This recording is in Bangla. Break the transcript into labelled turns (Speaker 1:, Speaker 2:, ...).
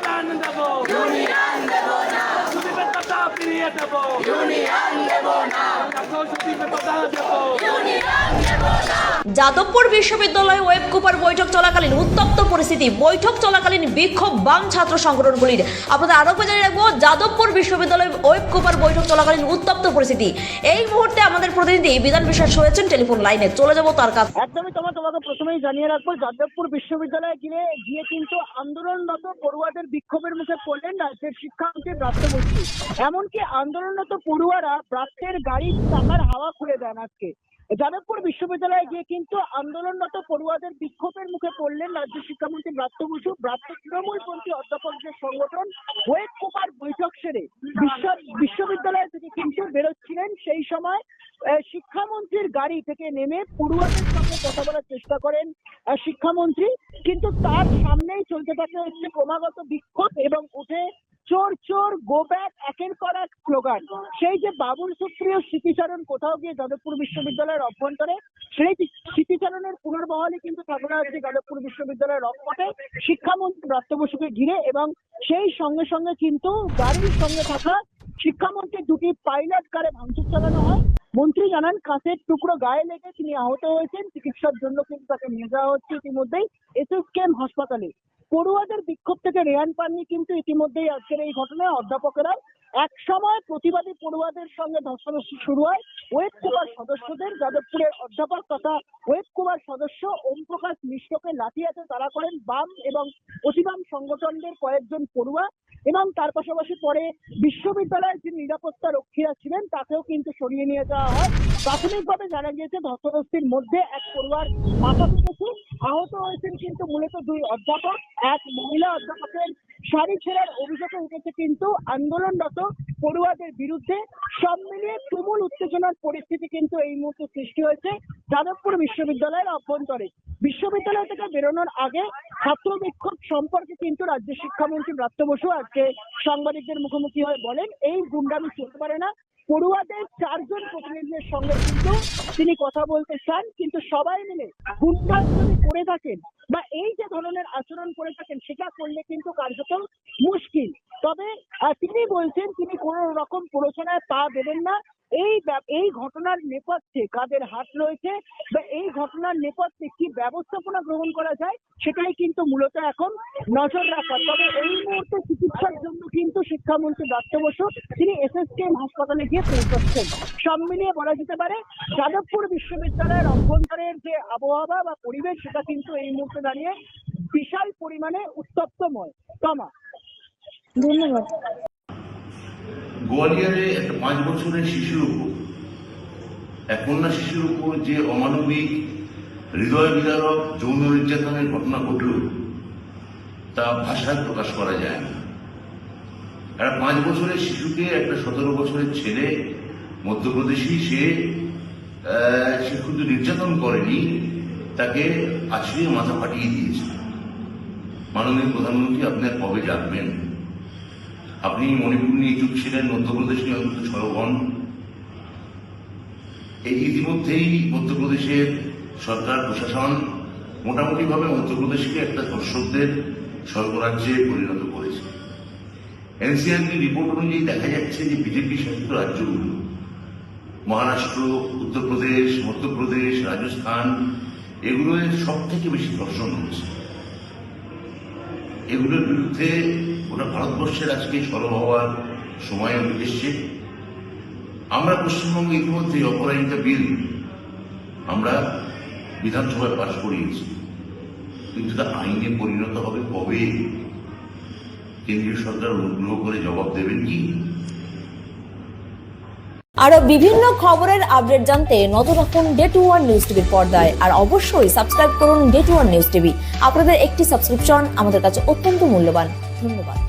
Speaker 1: প্রাণ দেব সুদীপের কথা ফিরিয়ে দেব দেখো সুদীপের কথা দেব
Speaker 2: যাদবপুর বিশ্ববিদ্যালয়ে ওয়েব কুপার বৈঠক চলাকালীন উত্তপ্ত পরিস্থিতি। বৈঠক চলাকালীন বিক্ষোভ বাম ছাত্র সংগঠনগুলির। আপনাদের আরও জানিয়ে রাখব যাদবপুর বিশ্ববিদ্যালয়ে ওয়েব কুপার বৈঠক চলাকালীন উত্তপ্ত পরিস্থিতি। এই মুহূর্তে আমাদের প্রতিনিধি বিধান বিশ্বাস হয়েছেন টেলিফোন লাইনে। চলে যাব তার কাছে।
Speaker 3: একদমই তোমার তোমাকে প্রথমেই জানিয়ে রাখব, যাদবপুর বিশ্ববিদ্যালয়ে গিয়ে গিয়ে কিন্তু আন্দোলনরত পড়ুয়াদের বিক্ষোভের মুখে পড়লেন রাজ্যের শিক্ষামন্ত্রী বসু এমনকি আন্দোলনরত পড়ুয়ারা ব্রাত্যের গাড়ির চাকার হাওয়া খুলে দেন আজকে। যাদবপুর বিশ্ববিদ্যালয়ে গিয়ে কিন্তু আন্দোলনরত পড়ুয়াদের বিক্ষোভের মুখে পড়লেন রাজ্য শিক্ষামন্ত্রী ব্রাত্য বসু। ব্রাত্য তৃণমূলপন্থী অধ্যাপকদের সংগঠন ওয়েব কুপার বৈঠক সেরে বিশ্ব বিশ্ববিদ্যালয় থেকে কিন্তু বেরোচ্ছিলেন। সেই সময় শিক্ষামন্ত্রীর গাড়ি থেকে নেমে পড়ুয়াদের সঙ্গে কথা বলার চেষ্টা করেন শিক্ষামন্ত্রী। কিন্তু তার সামনেই চলতে থাকে হচ্ছে ক্রমাগত বিক্ষোভ এবং উঠে চোর চোর গো ব্যাক একের পর এক স্লোগান। সেই যে বাবুল সুপ্রিয় স্মৃতিচারণ কোথাও গিয়ে যাদবপুর বিশ্ববিদ্যালয়ের অভ্যন্তরে, সেই স্মৃতিচারণের পুনর্বহালই কিন্তু থাকবে হচ্ছে যাদবপুর বিশ্ববিদ্যালয়ের অক্ষতে শিক্ষামন্ত্রী ব্রাত্য বসুকে ঘিরে এবং সেই সঙ্গে সঙ্গে কিন্তু গাড়ির সঙ্গে থাকা শিক্ষামন্ত্রী দুটি পাইলট কারে ভাঙচুর চালানো হয়। মন্ত্রী জানান, কাঁচের টুকরো গায়ে লেগে তিনি আহত হয়েছেন, চিকিৎসার জন্য কিন্তু তাকে নিয়ে যাওয়া হচ্ছে ইতিমধ্যেই। এসএসকেএম হাসপাতালে। পড়ুয়াদের বিক্ষোভ থেকে রেহান পাননি কিন্তু ইতিমধ্যেই আজকের এই ঘটনায় অধ্যাপকেরা এক সময় প্রতিবাদী পড়ুয়াদের সঙ্গে ধর্ষণ শুরু হয়। ওয়েব কুমার সদস্যদের যাদবপুরের অধ্যাপক তথা ওয়েব কুমার সদস্য ওম প্রকাশ মিশ্রকে লাঠি হাতে তাড়া করেন বাম এবং অতিবাম সংগঠনদের কয়েকজন পড়ুয়া। এবং তার পাশাপাশি পরে বিশ্ববিদ্যালয়ের যে নিরাপত্তা রক্ষীরা ছিলেন, তাকেও কিন্তু সরিয়ে নিয়ে যাওয়া হয়। প্রাথমিকভাবে জানা গিয়েছে, ধস্তাধস্তির মধ্যে এক পড়ুয়ার মাথা ফেটেছে আহত হয়েছেন কিন্তু মূলত দুই অধ্যাপক। এক মহিলা অধ্যাপকের শাড়ি ছেঁড়ার অভিযোগে উঠেছে কিন্তু আন্দোলনরত পড়ুয়াদের বিরুদ্ধে। সব মিলিয়ে তুমুল উত্তেজনার পরিস্থিতি কিন্তু এই মুহূর্তে সৃষ্টি হয়েছে। যাদবপুর বিশ্ববিদ্যালয়ের অভ্যন্তরে। বিশ্ববিদ্যালয় থেকে বেরোনোর আগে ছাত্র বিক্ষোভ সম্পর্কে কিন্তু রাজ্য শিক্ষামন্ত্রী ব্রাত্য বসু আজকে সাংবাদিকদের মুখোমুখি হয়ে বলেন, এই গুন্ডামি চলতে পারে না। পড়ুয়াদের চারজন প্রতিনিধিদের সঙ্গে কিন্তু তিনি কথা বলতে চান, কিন্তু সবাই মিলে গুন্ডা যদি করে থাকেন বা এই যে ধরনের আচরণ করে থাকেন, সেটা করলে কিন্তু কার্যত মুশকিল। তবে তিনি বলছেন, তিনি কোন রকম প্ররোচনায় পা দেবেন না। এই এই ঘটনার নেপথ্যে কাদের হাত রয়েছে বা এই ঘটনার নেপথ্যে কি ব্যবস্থাপনা গ্রহণ করা যায়, সেটাই কিন্তু মূলত এখন নজর রাখা। তবে এই মুহূর্তে চিকিৎসার জন্য কিন্তু শিক্ষামন্ত্রী দত্ত বসু, তিনি এসএসকেএম হাসপাতালে গিয়ে পৌঁছচ্ছেন। সব মিলিয়ে বলা যেতে পারে, যাদবপুর বিশ্ববিদ্যালয়ের অভ্যন্তরের যে আবহাওয়া বা পরিবেশ, সেটা কিন্তু এই মুহূর্তে দাঁড়িয়ে বিশাল পরিমাণে উত্তপ্তময়। তমা। ধন্যবাদ।
Speaker 4: গোয়ালিয়রে একটা পাঁচ বছরের শিশুর উপর, এক কন্যা শিশুর উপর যে অমানবিক হৃদয় বিদারক যৌন নির্যাতনের ঘটনা ঘটল তা ভাষায় প্রকাশ করা যায় না। একটা পাঁচ বছরের শিশুকে একটা সতেরো বছরের ছেলে, মধ্যপ্রদেশী, সে সে শুধু নির্যাতন করেনি, তাকে আছড়িয়ে মাথা ফাটিয়ে দিয়েছে। মাননীয় প্রধানমন্ত্রী আপনার কবে জানবেন? আপনি মণিপুর নিয়ে চুপ ছিলেন মধ্যপ্রদেশ নিয়ে অন্তত ছয় হন এই ইতিমধ্যেই মধ্যপ্রদেশের সরকার, প্রশাসন মোটামুটিভাবে মধ্যপ্রদেশকে একটা দর্শকদের স্বর্গরাজ্যে পরিণত করেছে। এনসিআরটি রিপোর্ট অনুযায়ী দেখা যাচ্ছে যে বিজেপি শাসিত রাজ্যগুলো, মহারাষ্ট্র, উত্তরপ্রদেশ, মধ্যপ্রদেশ, রাজস্থান, এগুলোয় সব থেকে বেশি ধর্ষণ হচ্ছে। এগুলোর বিরুদ্ধে গোটা ভারতবর্ষের আজকে সরব হওয়ার সময় এসছে। আমরা পশ্চিমবঙ্গে ইতিমধ্যে অপরাজিতা বিল আমরা বিধানসভায় পাশ করিয়েছি। কিন্তু তা আইনে পরিণত হবে কবে? কেন্দ্রীয় সরকার অনুগ্রহ করে জবাব দেবেন কি?
Speaker 2: আরও বিভিন্ন খবরের আপডেট জানতে নজর রাখুন ডে টু ওয়ান নিউজ টিভির পর্দায়। আর অবশ্যই সাবস্ক্রাইব করুন day two one news TV. আপনাদের একটি সাবস্ক্রিপশন আমাদের কাছে অত্যন্ত মূল্যবান। ধন্যবাদ।